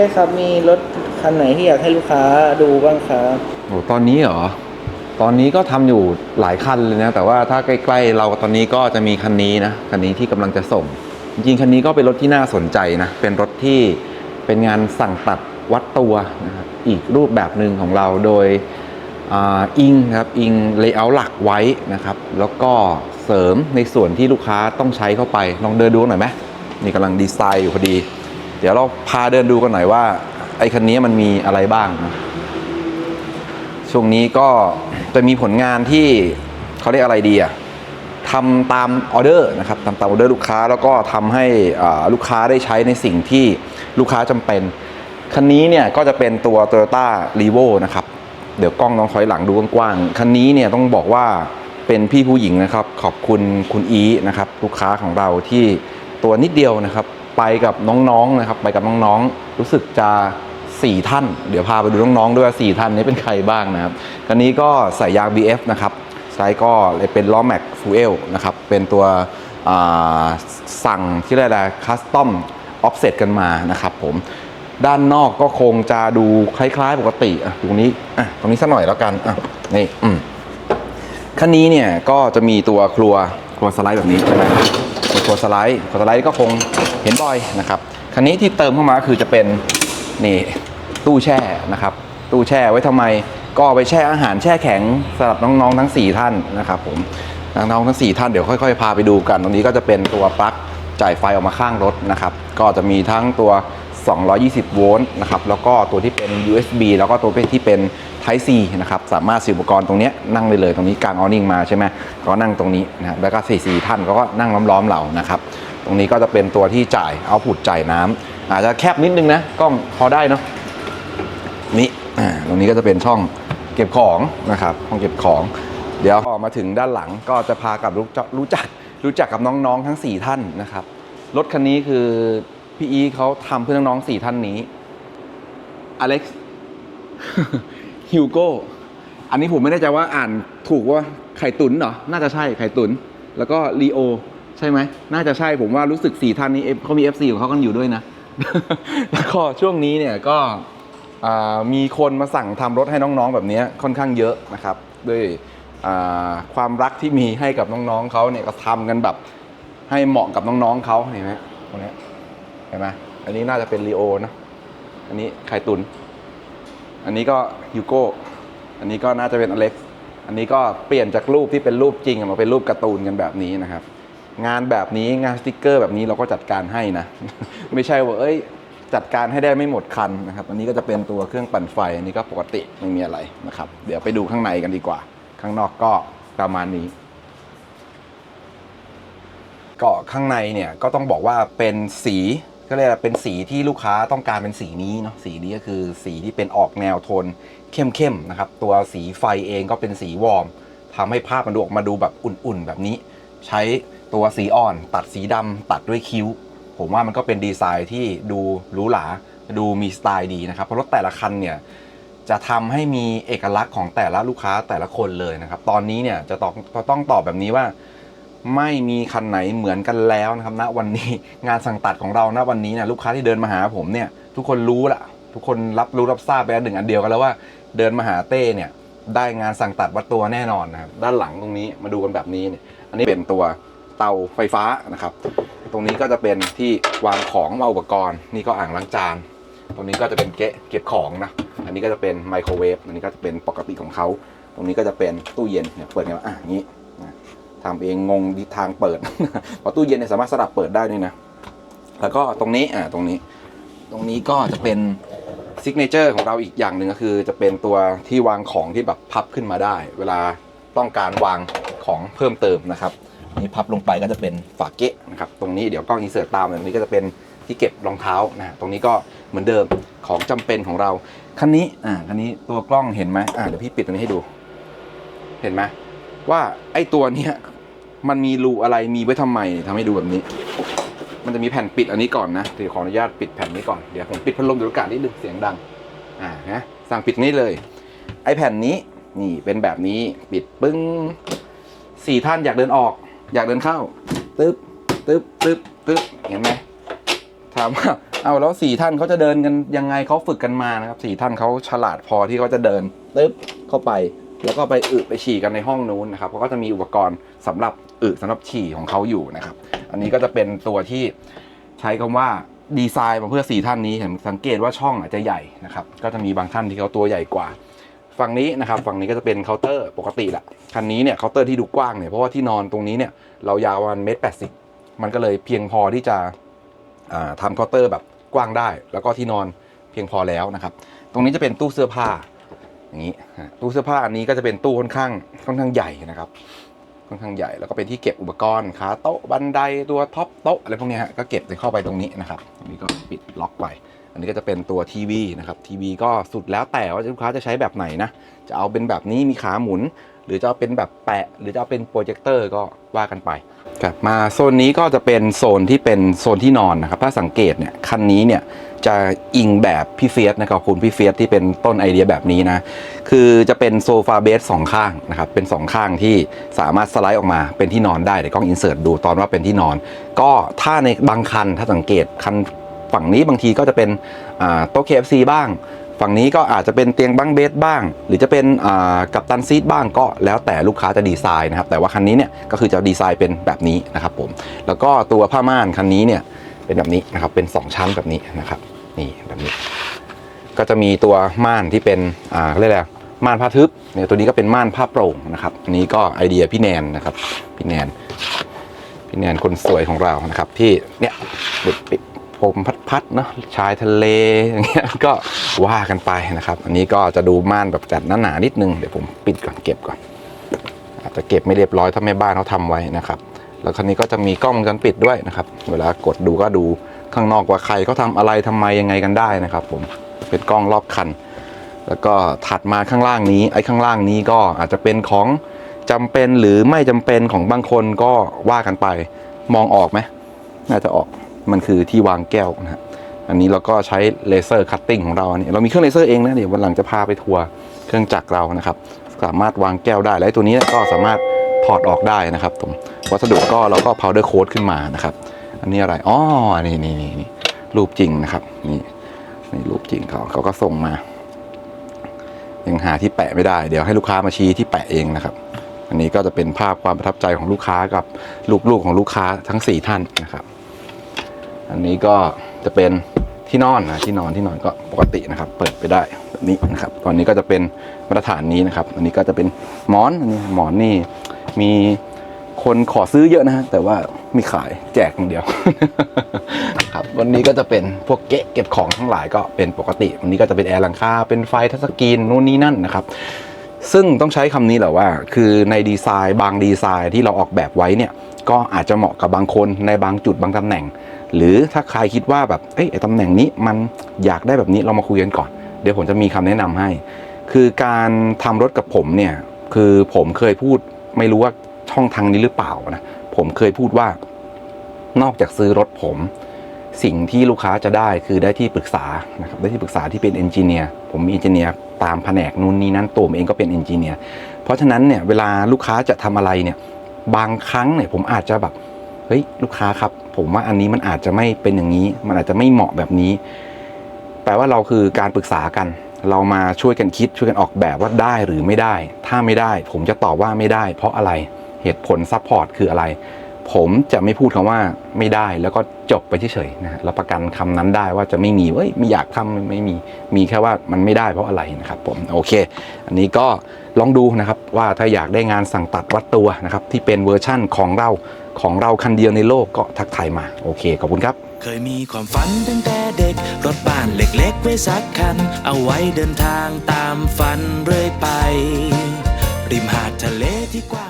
ด้ครับ มีรถคันไหนที่อยากให้ลูกค้าดูบ้างครับโอ้ตอนนี้เหรอ ตอนนี้ก็ทำอยู่หลายคันเลยนะ แต่ว่าถ้าใกล้ๆ เราตอนนี้ก็จะมีคันนี้นะ คันนี้ที่กำลังจะส่ง จริงๆ คันนี้ก็เป็นรถที่น่าสนใจนะ เป็นรถที่เป็นงานสั่งตัดวัดตัวนะครับอีกรูปแบบหนึ่งของเราโดยอ,อิงครับ อิงเลเยอร์หลักไว้นะครับ แล้วก็เสริมในส่วนที่ลูกค้าต้องใช้เข้าไป ลองเดินดูหน่อยไหมนี่กำลังดีไซน์อยู่พอดี เดี๋ยวเราพาเดินดูกันหน่อยว่า ไอ้คันนี้มันมีอะไรบ้างนะช่วงนี้ก็จะมีผลงานที่เขาเรียกอะไรดีอะทำตามออเดอร์นะครับทำตามออเดอร์ลูกค้าแล้วก็ทำให้ลูกค้าได้ใช้ในสิ่งที่ลูกค้าจำเป็น คันนี้เนี่ยก็จะเป็นตัว Toyota r e v o นะครับ เดี๋ยวกล้องน้องถอยหลังดูกว้างๆ คันนี้เนี่ยต้องบอกว่าเป็นพี่ผู้หญิงนะครับ ขอบคุณคุณอีนะครับ ลูกค้าของเราที่ตัวนิดเดียวนะครับ ไปกับน้องๆนะครับ ไปกับน้องๆรู้สึกจะสี่ท่าน เดี๋ยวพาไปดูน้องๆด้วยว่าสี่ท่านนี้เป็นใครบ้างนะครับคันนี้ก็ใส่ยาง BF นะครับไซส์ก็เลยเป็นล้อแม็กฟูเอลนะครับเป็นตัวสั่งที่เรียกอะไรคัสตอมออฟเซตกันมานะครับผมด้านนอกก็คงจะดูคล้ายๆ ปกติอะตรงนี้อะตรงนี้สักหน่อยแล้วกันอะนี่อืมคันนี้เนี่ยก็จะมีตัวครัวครัวสไลด์แบบนี้ใช่ไหม เป็นครัวสไลด์ครัวสไลด์ก็คงเห็นบ่อยนะครับคันนี้ที่เติมเข้ามาคือจะเป็นนี่ตู้แช่นะครับ ตู้แช่ไว้ทำไมก็เอไปแช่อาหารแช่แข็งสำหรับน้องๆทั้ง 4 ท่านนะครับผมน้องๆทั้ง 4 ท่านเดี๋ยวค่อย ๆ พาไปดูกัน ตรงนี้ก็จะเป็นตัวปลั๊กจ่ายไฟออกมาข้างรถนะครับ ก็จะมีทั้งตัว 220 โวลต์นะครับแล้วก็ตัวที่เป็น USB แล้วก็ตัวที่เป็น Type C นะครับสามารถซื้ออุปกรณ์ตรงนี้นั่งได้เลยตรงนี้กางออนิ่งมาใช่ไหมก็นั่งตรงนี้นะแล้วก็สี่สี่ท่านก็นั่งล้อมๆเรานะครับตรงนี้ก็จะเป็นตัวที่จ่ายเอาผุดจ่ายน้ำอาจจะแคบนิดนึงนะกล้องพอได้เนาะนี่ตรงนี้ก็จะเป็นช่องเก็บของนะครับห้องเก็บของเดี๋ยวออกมาถึงด้านหลังก็จะพากับรู้จักรู้จักรู้จักกับน้องๆทั้ง 4 ท่านนะครับรถคันนี้คือ พี่อีเขาทำเพื่อน้องๆ4ท่านนี้ อเล็กซ์ ฮิวโก้ อันนี้ผมไม่แน่ใจว่าอ่านถูกว่าไข่ตุนเหรอ น่าจะใช่ไข่ตุนแล้วก็ลีโอ ใช่ไหม น่าจะใช่ผมว่ารู้สึกสี่ท่านนี้เขามี FC ของเขากันอยู่ด้วยนะ แล้วก็ช่วงนี้เนี่ยก็มีคนมาสั่งทำรถให้น้องๆแบบนี้ค่อนข้างเยอะนะครับ ด้วยความรักที่มีให้กับน้องๆเขาเนี่ยก็ทำกันแบบให้เหมาะกับน้องๆเขาเห็นไหมตรงเนี้ เห็นไหมอันนี้น่าจะเป็นลีโอนะอันนี้ไข่ตุน อันนี้ก็ฮิวโก้อันนี้ก็น่าจะเป็นอเล็กซ์อันนี้ก็เปลี่ยนจากรูปที่เป็นรูปจริงมาเป็นรูปการ์ตูนกันแบบนี้นะครับ งานแบบนี้งานสติกเกอร์แบบนี้เราก็จัดการให้นะ ไม่ใช่ว่าเอ้ยจัดการให้ได้ไม่หมดคันนะครับ อันนี้ก็จะเป็นตัวเครื่องปั่นไฟ อันนี้ก็ปกติไม่มีอะไรนะครับ เดี๋ยวไปดูข้างในกันดีกว่า ข้างนอกก็ประมาณนี้ก็ข้างในเนี่ยก็ต้องบอกว่าเป็นสี ก็เรียกว่าเป็นสีที่ลูกค้าต้องการเป็นสีนี้เนาะสีนี้ก็คือสีที่เป็นออกแนวโทนเข้มๆนะครับ ตัวสีไฟเองก็เป็นสีวอร์มทำให้ภาพมันดูออกมาดูแบบอุ่นๆ แบบนี้ ใช้ตัวสีอ่อนตัดสีดำตัดด้วยคิ้ว ผมว่ามันก็เป็นดีไซน์ที่ดูหรูหราดูมีสไตล์ดีนะครับ เพราะรถแต่ละคันเนี่ยจะทำให้มีเอกลักษณ์ของแต่ละลูกค้าแต่ละคนเลยนะครับ ตอนนี้เนี่ยจะต้องต้องตอบแบบนี้ว่า ไม่มีคันไหนเหมือนกันแล้วนะครับณวันนี้งานสั่งตัดของเราณวันนี้เนี่ยลูกค้าที่เดินมาหาผมเนี่ย ทุกคนรู้ละทุกคนรับรู้รับทราบไปแล้วหนึ่งอันเดียวกันแล้วว่าเดินมาหาเต้เนี่ยได้งานสั่งตัดวัดตัวแน่นอนนะครับด้านหลังตรงนี้มาดูกันแบบนี้เนี่ยอันนี้เป็นตัวเตาไฟฟ้านะครับ ตรงนี้ก็จะเป็นที่วางของวางอุปกรณ์ นี่ก็อ่างล้างจาน ตรงนี้ก็จะเป็นเกะเก็บของนะอันนี้ก็จะเป็นไมโครเวฟอันนี้ก็จะเป็นปกติของเขาตรงนี้ก็จะเป็นตู้เย็นเนี่ยเปิดไงวะอะอย่างนี้ ทำเองงงดิทางเปิด เพราะตู้เย็นเนี่ยสามารถสลับเปิดได้ด้วยนะ แล้วก็ตรงนี้อะตรงนี้ ตรงนี้ก็จะเป็นซิกเนเจอร์ของเราอีกอย่างหนึ่งก็คือ จะเป็นตัวที่วางของที่แบบพับขึ้นมาได้ เวลาต้องการวางของเพิ่มเติมนะครับนี่พับลงไปก็จะเป็นฝาเกะนะครับ ตรงนี้เดี๋ยวกล้องอินเสิร์ตตามตรงนี้ก็จะเป็นที่เก็บรองเท้านะตรงนี้ก็เหมือนเดิมของจำเป็นของเราคันนี้อ่าคันนี้ตัวกล้องเห็นไหมอ่าเดี๋ยวพี่ปิดตรงนี้ให้ดู เห็นไหม ว่าไอ้ตัวเนี้ยมันมีรูอะไรมีไว้ทำไมทำให้ดูแบบนี้ มันจะมีแผ่นปิดอันนี้ก่อนนะเดี๋ยวขออนุญาตปิดแผ่นนี้ก่อนเดี๋ยวผมปิดพัดลมดูดอากาศนิดนึงเสียงดังอ่านะสั่งปิดนี้เลย ไอแผ่นนี้นี่เป็นแบบนี้ปิดปึ้งสี่ท่านอยากเดินออก อยากเดินเข้าตึ๊บตึ๊บตึ๊บตึ๊บเห็นไหมถามว่าเอาแล้วสี่ท่านเขาจะเดินกันยังไงเขาฝึกกันมานะครับสี่ท่านเขาฉลาดพอที่เขาจะเดินตึ๊บเข้าไป แล้วก็ไปอึไปฉี่กันในห้องนู้นนะครับเขาก็จะมีอุปกรณ์สำหรับอึสำหรับฉี่ของเขาอยู่นะครับ อันนี้ก็จะเป็นตัวที่ใช้คำว่าดีไซน์มาเพื่อสี่ท่านนี้เห็นสังเกตว่าช่องอาจจะใหญ่นะครับ ก็จะมีบางท่านที่เขาตัวใหญ่กว่า ฝั่งนี้นะครับ ฝั่งนี้ก็จะเป็นเคาน์เตอร์ปกติแหละคันนี้เนี่ยเคาน์เตอร์ที่ดูกว้างเนี่ยเพราะว่าที่นอนตรงนี้เนี่ยเรายาวประมาณเมตรแปดสิบมันก็เลยเพียงพอที่จะทำเคาน์เตอร์แบบกว้างได้ แล้วก็ที่นอนเพียงพอแล้วนะครับ ตรงนี้จะเป็นตู้เสื้อผ้า อย่างนี้ตู้เสื้อผ้าอันนี้ก็จะเป็นตู้ค่อนข้างค่อนข้างใหญ่นะครับ ค่อนข้างใหญ่แล้วก็เป็นที่เก็บอุปกรณ์ขาโต๊ะบันไดตัวท็อปโต๊ะอะไรพวกนี้ฮะก็เก็บเข้าไปตรงนี้นะครับอันนี้ก็ปิดล็อกไป อันนี้ก็จะเป็นตัวทีวีนะครับทีวีก็สุดแล้วแต่ว่าลูกค้าจะใช้แบบไหนนะจะเอาเป็นแบบนี้มีขาหมุน หรือจะเอาเป็นแบบแปะ หรือจะเอาเป็นโปรเจคเตอร์ก็ว่ากันไปครับมาโซนนี้ก็จะเป็นโซนที่เป็นโซนที่นอนนะครับถ้าสังเกตเนี่ยคันนี้เนี่ย จะอิงแบบพี่เฟียสนะครับคุณพี่เฟียสที่เป็นต้นไอเดียแบบนี้นะ คือจะเป็นโซฟาเบสสองข้างนะครับ เป็นสองข้างที่สามารถสไลด์ออกมาเป็นที่นอนได้เดี๋ยวกล้องอินเสิร์ตดูตอนว่าเป็นที่นอน ก็ถ้าในบางคันถ้าสังเกตคันฝั่งนี้บางทีก็จะเป็นโต๊ะ KFC บ้าง ฝั่งนี้ก็อาจจะเป็นเตียงบังเบสบ้าง หรือจะเป็นกับตันซีทบ้างก็แล้วแต่ลูกค้าจะดีไซน์นะครับ แต่ว่าคันนี้เนี่ยก็คือจะดีไซน์เป็นแบบนี้นะครับผม แล้วก็ตัวผ้าม่านคันนี้เนี่ย เป็นแบบนี้นะครับ เป็น 2 ชั้นแบบนี้นะครับ นี่แบบนี้ ก็จะมีตัวม่านที่เป็นอ่าเรียกอะไรม่านผ้าทึบเนี่ยตัวนี้ก็เป็นม่านผ้าโปร่งนะครับอันนี้ก็ไอเดียพี่แนนนะครับ พี่แนนพี่แนนคนสวยของเรานะครับ ที่เนี่ยปิดปิดผมพัดๆเนาะชายทะเลอย่างเงี้ยก็ว่ากันไปนะครับ อันนี้ก็จะดูม่านแบบจัดหนาๆนิดนึงเดี๋ยวผมปิดก่อนเก็บก่อนอาจจะเก็บไม่เรียบร้อยถ้าแม่บ้านเขาทำไว้นะครับ แล้วคันนี้ก็จะมีกล้องวงจรปิดด้วยนะครับ เวลากดดูก็ดูข้างนอกว่าใครเขาทำอะไรทำไมยังไงกันได้นะครับ ผมเป็นกล้องรอบคัน แล้วก็ถัดมาข้างล่างนี้ไอ้ข้างล่างนี้ก็อาจจะเป็นของจำเป็นหรือไม่จำเป็นของบางคนก็ว่ากันไปมองออกไหมน่าจะออกมันคือที่วางแก้วนะฮะอันนี้เราก็ใช้เลเซอร์คัตติ้งของเราเนี่ยเรามีเครื่องเลเซอร์เองนะเดี๋ยววันหลังจะพาไปทัวร์เครื่องจักรเรานะครับ สามารถวางแก้วได้และตัวนี้ก็สามารถ อดออกได้นะครับผมวัสดุก็เราก็ powder coat ขึ้นมานะครับ อันนี้อะไรอ๋อนี่นี่นี่นี่รูปจริงนะครับ นี่นี่รูปจริงเขาเขาก็ส่งมา ยังหาที่แปะไม่ได้ เดี๋ยวให้ลูกค้ามาชี้ที่แปะเองนะครับ อันนี้ก็จะเป็นภาพความประทับใจของลูกค้ากับลูกๆของลูกค้าทั้ง 4 ท่านนะครับ อันนี้ก็จะเป็นที่นอนนะที่นอนที่นอนก็ปกตินะครับ เปิดไปได้แบบนี้นะครับ ตอนนี้ก็จะเป็นมาตรฐานนี้นะครับ อันนี้ก็จะเป็นหมอนอันนี้หมอนนี่ มีคนขอซื้อเยอะนะฮะแต่ว่าม่ขายแจกอย่างเดียว ครับวันนี้ก็จะเป็นพวกเกะเก็บของทั้งหลายก็เป็นปกติ วันนี้ก็จะเป็นแอร์หลังคาเป็นไฟทัชสกรีนนู่นนี่นั่นนะครับ ซึ่งต้องใช้คำนี้แหละว่า คือในดีไซน์บางดีไซน์ที่เราออกแบบไว้เนี่ย ก็อาจจะเหมาะกับบางคนในบางจุดบางตำแหน่ง หรือถ้าใครคิดว่าแบบเอ้ยไอ้ตำแหน่งนี้มันอยากได้แบบนี้เรามาคุยกันก่อน เดี๋ยวผมจะมีคำแนะนำให้ คือการทำรถกับผมเนี่ยคือผมเคยพูด ไม่รู้ว่าช่องทางนี้หรือเปล่านะผมเคยพูดว่านอกจากซื้อรถผม สิ่งที่ลูกค้าจะได้คือได้ที่ปรึกษานะครับได้ที่ปรึกษาที่เป็นเอนจิเนียร์ผมมีเอนจิเนียร์ตามแผนกนู่นนี่นั่นตัวผมเองก็เป็นเอนจิเนียร์เพราะฉะนั้นเนี่ยเวลาลูกค้าจะทำอะไรเนี่ยบางครั้งเนี่ยผมอาจจะแบบเฮ้ยลูกค้าครับ ผมว่าอันนี้มันอาจจะไม่เป็นอย่างนี้ มันอาจจะไม่เหมาะแบบนี้ แปลว่าเราคือการปรึกษากัน เรามาช่วยกันคิดช่วยกันออกแบบว่าได้หรือไม่ได้ ถ้าไม่ได้ ผมจะตอบว่าไม่ได้ เพราะอะไรเหตุผลซัพพอร์ตคืออะไร ผมจะไม่พูดคำว่าไม่ได้แล้วก็จบไปเฉยๆนะฮะรับประกันคำนั้นได้ว่าจะไม่มีเอ้ยไม่อยากทำไม่มีมีแค่ว่ามันไม่ได้เพราะอะไรนะครับผมโอเค อันนี้ก็ลองดูนะครับว่าถ้าอยากได้งานสั่งตัดวัดตัวนะครับที่เป็นเวอร์ชั่นของเราของเราคันเดียวในโลกก็ทักทายมาโอเคขอบคุณครับ เคยมีความฝันตั้งแต่เด็ก รถบ้านเล็กๆไว้สักคัน เอาไว้เดินทางตามฝันเรื่อยไป ริมหาดทะเลที่กว้าง